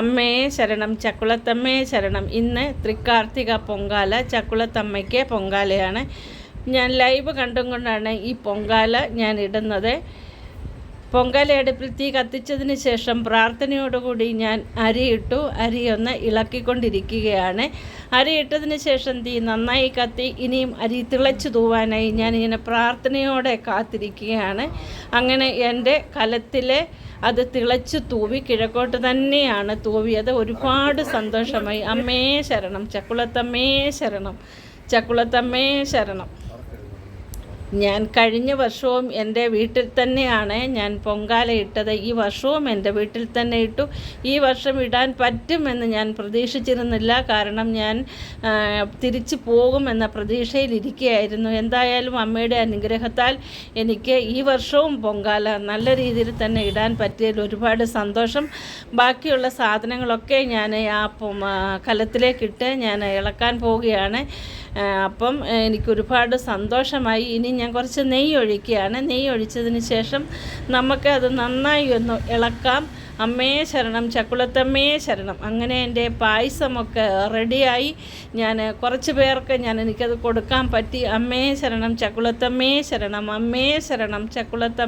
അമ്മേ ശരണം ചക്കുളത്തമ്മയെ ശരണം. ഇന്ന് തൃക്കാർത്തിക പൊങ്കാല ചക്കുളത്തമ്മയ്ക്ക് പൊങ്കാലയാണ്. ഞാൻ ലൈവ് കണ്ടും കൊണ്ടാണ് ഈ പൊങ്കാല ഞാൻ ഇടുന്നത്. പൊങ്കാല അടുപ്പിൽ തീ കത്തിച്ചതിന് ശേഷം പ്രാർത്ഥനയോടുകൂടി ഞാൻ അരിയിട്ടു അരി ഒന്ന് ഇളക്കിക്കൊണ്ടിരിക്കുകയാണ്. അരി ഇട്ടതിന് ശേഷം തീ നന്നായി കത്തി. ഇനിയും അരി തിളച്ചു തൂവാനായി ഞാനിങ്ങനെ പ്രാർത്ഥനയോടെ കാത്തിരിക്കുകയാണ്. അങ്ങനെ എന്റെ കലത്തിലെ അത് തിളച്ച് തൂവി കിഴക്കോട്ട് തന്നെയാണ് തൂവിയത് ഒരുപാട് സന്തോഷമായി. അമ്മേ ശരണം. ചക്കുളത്തമ്മേ ശരണം. ചക്കുളത്തമ്മേ ശരണം. ഞാൻ കഴിഞ്ഞ വർഷവും എന്റെ വീട്ടിൽ തന്നെയാണ് ഞാൻ പൊങ്കാല ഇട്ടത്. ഈ വർഷവും എന്റെ വീട്ടിൽ തന്നെ ഇട്ടു. ഈ വർഷം ഇടാൻ പറ്റുമെന്ന് ഞാൻ പ്രതീക്ഷിച്ചിരുന്നില്ല. കാരണം ഞാൻ തിരിച്ചു പോകുമെന്ന പ്രതീക്ഷയിലിരിക്കുകയായിരുന്നു എന്തായാലും അമ്മയുടെ അനുഗ്രഹത്താൽ എനിക്ക് ഈ വർഷവും പൊങ്കാല നല്ല രീതിയിൽ തന്നെ ഇടാൻ പറ്റിയതിൽ ഒരുപാട് സന്തോഷം. ബാക്കിയുള്ള സാധനങ്ങളൊക്കെ ഞാൻ ആ കലത്തിലേക്കിട്ട് ഞാൻ ഇളക്കാൻ പോവുകയാണ്. അപ്പം എനിക്കൊരുപാട് സന്തോഷമായി. ഇനി ഞാൻ കുറച്ച് നെയ്യ് ഒഴിക്കുകയാണ്. നെയ്യ് ഒഴിച്ചതിന് ശേഷം നമുക്ക് അത് നന്നായി ഒന്ന് ഇളക്കാം. അമ്മേ ശരണം ചക്കുളത്തമ്മേ ശരണം. അങ്ങനെ എന്റെ പായസമൊക്കെ റെഡിയായി. ഞാൻ കുറച്ച് പേർക്ക് ഞാൻ എനിക്കത് കൊടുക്കാൻ പറ്റി. അമ്മേ ശരണം ചക്കുളത്തമ്മേ ശരണം അമ്മേ ശരണം ചക്കുളത്തമ്മ